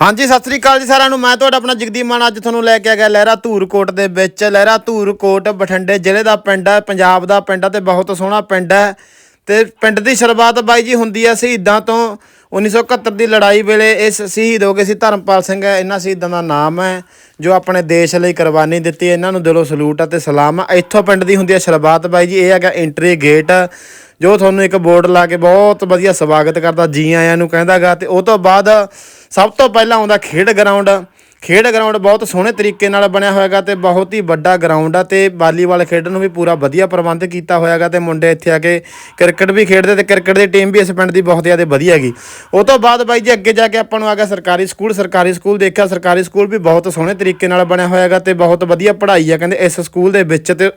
ਹਾਂਜੀ, ਸਤਿ ਸ੍ਰੀ ਅਕਾਲ ਜੀ ਸਾਰਿਆਂ ਨੂੰ। ਮੈਂ ਤੁਹਾਡਾ ਆਪਣਾ ਜਗਦੀਪ ਮਾਨ, ਅੱਜ ਤੁਹਾਨੂੰ ਲੈ ਕੇ ਆ ਗਿਆ ਲਹਿਰਾ ਧੂਰਕੋਟ ਦੇ ਵਿੱਚ। ਲਹਿਰਾ ਧੂਰਕੋਟ ਬਠਿੰਡੇ ਜ਼ਿਲ੍ਹੇ ਦਾ ਪਿੰਡ ਹੈ, ਪੰਜਾਬ ਦਾ ਪਿੰਡ ਹੈ ਤੇ ਬਹੁਤ ਸੋਹਣਾ ਪਿੰਡ ਹੈ। ਤੇ ਪਿੰਡ ਦੀ ਸ਼ੁਰੂਆਤ ਬਾਈ ਜੀ ਹੁੰਦੀ ਹੈ ਸ਼ਹੀਦਾਂ ਤੋਂ। 1971 ਦੀ ਲੜਾਈ ਵੇਲੇ ਇਸ ਸ਼ਹੀਦ ਹੋ ਗਏ ਸੀ ਧਰਮਪਾਲ ਸਿੰਘ। ਹੈ ਇਹਨਾਂ ਸ਼ਹੀਦਾਂ ਦਾ ਨਾਮ ਹੈ, ਜੋ ਆਪਣੇ ਦੇਸ਼ ਲਈ ਕੁਰਬਾਨੀ ਦਿੱਤੀ ਇਹਨਾਂ ਨੂੰ ਦਿਲੋਂ ਸਲੂਟ ਅਤੇ ਸਲਾਮ ਹੈ। ਇੱਥੋਂ ਪਿੰਡ ਦੀ ਹੁੰਦੀ ਹੈ ਸ਼ੁਰੂਆਤ ਬਾਈ ਜੀ। ਇਹ ਹੈਗਾ ਐਂਟਰੀ ਗੇਟ ਜੋ ਤੁਹਾਨੂੰ ਇੱਕ ਬੋਰਡ ਲਾ ਕੇ ਬਹੁਤ ਵਧੀਆ ਸਵਾਗਤ ਕਰਦਾ। ਜੀ ਆਇਆਂ ਨੂੰ ਕਹਿੰਦਾਗਾ ਤੇ ਉਹ ਤੋਂ ਬਾਅਦ ਸਭ ਤੋਂ ਪਹਿਲਾਂ ਆਉਂਦਾ ਖੇਡ ਗਰਾਊਂਡ ਖੇਡ ਗਰਾਊਂਡ ਬਹੁਤ ਸੋਹਣੇ ਤਰੀਕੇ ਨਾਲ ਬਣਿਆ ਹੋਇਆਗਾ ਤੇ ਬਹੁਤ ਹੀ ਵੱਡਾ ਗਰਾਊਂਡ ਆ ਤੇ ਵਾਲੀਬਾਲ ਖੇਡਣ ਨੂੰ ਵੀ ਪੂਰਾ ਵਧੀਆ ਪ੍ਰਬੰਧ ਕੀਤਾ ਹੋਇਆਗਾ ਤੇ ਮੁੰਡੇ ਇੱਥੇ ਆ ਕੇ ਕ੍ਰਿਕਟ ਵੀ ਖੇਡਦੇ ਤੇ ਕ੍ਰਿਕਟ ਦੀ ਟੀਮ ਵੀ ਇਸ ਪਿੰਡ ਦੀ ਬਹੁਤ ਜ਼ਿਆਦਾ ਵਧੀਆ ਹੈਗੀ। ਉਹ ਤੋਂ ਬਾਅਦ ਬਾਈ ਜੀ ਅੱਗੇ ਜਾ ਕੇ ਆਪਾਂ ਨੂੰ ਆ ਗਿਆ ਸਰਕਾਰੀ ਸਕੂਲ। ਸਰਕਾਰੀ ਸਕੂਲ ਦੇਖਿਆ, ਸਰਕਾਰੀ ਸਕੂਲ ਵੀ ਬਹੁਤ ਸੋਹਣੇ ਤਰੀਕੇ ਨਾਲ ਬਣਿਆ ਹੋਇਆਗਾ ਤੇ ਬਹੁਤ ਵਧੀਆ ਪੜ੍ਹਾਈ ਆ। ਕਹਿੰਦੇ ਇਸ ਸਕੂਲ ਦੇ ਵਿੱਚ ਤੇ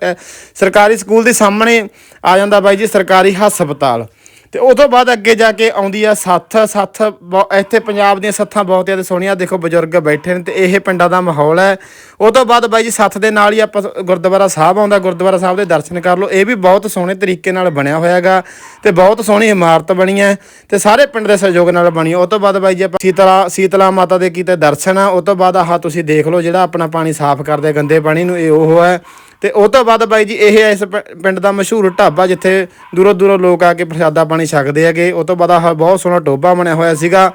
ਸਰਕਾਰੀ ਸਕੂਲ ਦੇ ਸਾਹਮਣੇ ਆ ਜਾਂਦਾ ਬਾਈ ਜੀ ਸਰਕਾਰੀ ਹਸਪਤਾਲ। ਤੇ ਉਹ ਤੋਂ ਬਾਅਦ ਅੱਗੇ ਜਾ ਕੇ ਆਉਂਦੀ ਆ ਸੱਥ ਸੱਥ ਬਹੁ- ਇੱਥੇ ਪੰਜਾਬ ਦੀਆਂ ਸੱਥਾਂ ਬਹੁਤ ਜ਼ਿਆਦਾ ਸੋਹਣੀਆਂ, ਦੇਖੋ ਬਜ਼ੁਰਗ ਬੈਠੇ ਨੇ ਤੇ ਇਹ ਪਿੰਡਾਂ ਦਾ ਮਾਹੌਲ ਹੈ। ਉਹ ਤੋਂ ਬਾਅਦ ਬਾਈ ਜੀ ਸੱਥ ਦੇ ਨਾਲ ਹੀ ਆਪਾਂ ਗੁਰਦੁਆਰਾ ਸਾਹਿਬ ਆਉਂਦਾ, ਗੁਰਦੁਆਰਾ ਸਾਹਿਬ ਦੇ ਦਰਸ਼ਨ ਕਰ ਲਓ। ਇਹ ਵੀ ਬਹੁਤ ਸੋਹਣੇ ਤਰੀਕੇ ਨਾਲ ਬਣਿਆ ਹੋਇਆ ਹੈਗਾ ਤੇ ਬਹੁਤ ਸੋਹਣੀ ਇਮਾਰਤ ਬਣੀ ਹੈ ਤੇ ਸਾਰੇ ਪਿੰਡ ਦੇ ਸਹਿਯੋਗ ਨਾਲ ਬਣੀ। ਹੈ। ਉਹ ਤੋਂ ਬਾਅਦ ਬਾਈ ਜੀ ਆਪਾਂ ਸੀਤਲਾ ਸੀਤਲਾ ਮਾਤਾ ਦੇ ਕੀਤੇ ਦਰਸ਼ਨ ਆ। ਉਹ ਤੋਂ ਬਾਅਦ ਆਹ ਤੁਸੀਂ ਦੇਖ ਲਓ ਜਿਹੜਾ ਆਪਣਾ ਪਾਣੀ ਸਾਫ਼ ਕਰਦੇ ਗੰਦੇ ਪਾਣੀ ਨੂੰ, ਇਹ ਉਹ ਹੈ। ਤੇ ਉਹ ਤੋਂ ਬਾਅਦ ਬਾਈ ਜੀ ਇਹ ਇਸ ਪਿੰਡ ਦਾ ਮਸ਼ਹੂਰ ਢਾਬਾ ਜਿੱਥੇ ਦੂਰੋਂ ਦੂਰੋਂ ਲੋਕ ਆ ਕੇ ਪ੍ਰਸ਼ਾਦਾ ਪਾਣੀ ਛਕਦੇ ਹੈਗੇ। ਉਹ ਤੋਂ ਬਾਅਦ ਆਹ ਬਹੁਤ ਸੋਹਣਾ ਟੋਬਾ ਬਣਿਆ ਹੋਇਆ ਸੀਗਾ।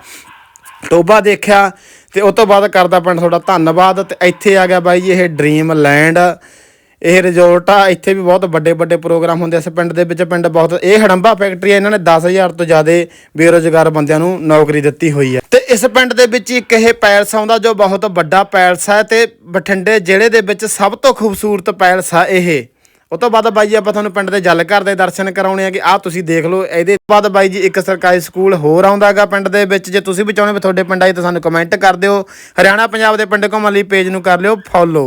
ਟੋਬਾ ਦੇਖਿਆ ਤੇ ਉਹ ਤੋਂ ਬਾਅਦ ਕਰਦਾ ਪਿੰਡ ਤੁਹਾਡਾ ਧੰਨਵਾਦ। ਤੇ ਇੱਥੇ ਆ ਗਿਆ ਬਾਈ ਜੀ ਇਹ ਡ੍ਰੀਮ ਲੈਂਡ ਇਹ ਰਿਜ਼ੋਰਟ ਆ ਇੱਥੇ ਵੀ ਬਹੁਤ ਵੱਡੇ ਵੱਡੇ ਪ੍ਰੋਗਰਾਮ ਹੁੰਦੇ ਇਸ ਪਿੰਡ ਦੇ ਵਿੱਚ ਪਿੰਡ ਬਹੁਤ, ਇਹ ਹੜੰਬਾ ਫੈਕਟਰੀ ਆ, ਇਹਨਾਂ ਨੇ 10000 ਤੋਂ ਜ਼ਿਆਦਾ ਬੇਰੋਜ਼ਗਾਰ ਬੰਦਿਆਂ ਨੂੰ ਨੌਕਰੀ ਦਿੱਤੀ ਹੋਈ ਹੈ ਤੇ ਇਸ ਪਿੰਡ ਦੇ ਵਿੱਚ ਇੱਕ ਇਹ ਪੈਲਸ ਆਉਂਦਾ ਜੋ ਬਹੁਤ ਵੱਡਾ ਪੈਲਸ ਹੈ ਤੇ ਬਠਿੰਡੇ ਜ਼ਿਲ੍ਹੇ ਦੇ ਵਿੱਚ ਸਭ ਤੋਂ ਖੂਬਸੂਰਤ ਪੈਲਸ ਆ ਇਹ। ਉਹ ਤੋਂ ਬਾਅਦ ਬਾਈ ਜੀ, ਆਪਾਂ ਤੁਹਾਨੂੰ ਪਿੰਡ ਦੇ ਜਲ ਘਰ ਦੇ ਦਰਸ਼ਨ ਕਰਾਉਣੇ ਆ ਕਿ ਆਹ ਤੁਸੀਂ ਦੇਖ ਲਓ। ਇਹਦੇ ਬਾਅਦ ਬਾਈ ਜੀ, ਇੱਕ ਸਰਕਾਰੀ ਸਕੂਲ ਹੋਰ ਆਉਂਦਾਗਾ ਪਿੰਡ ਦੇ ਵਿੱਚ। ਜੇ ਤੁਸੀਂ ਵੀ ਚਾਹੁੰਦੇ ਹੋ ਤੁਹਾਡੇ ਪਿੰਡ ਆਈ ਤਾਂ ਸਾਨੂੰ ਕਮੈਂਟ ਕਰ ਦਿਓ। ਹਰਿਆਣਾ ਪੰਜਾਬ ਦੇ ਪਿੰਡ ਘੁੰਮਣ ਲਈ ਪੇਜ ਨੂੰ ਕਰ ਲਿਓ ਫੋਲੋ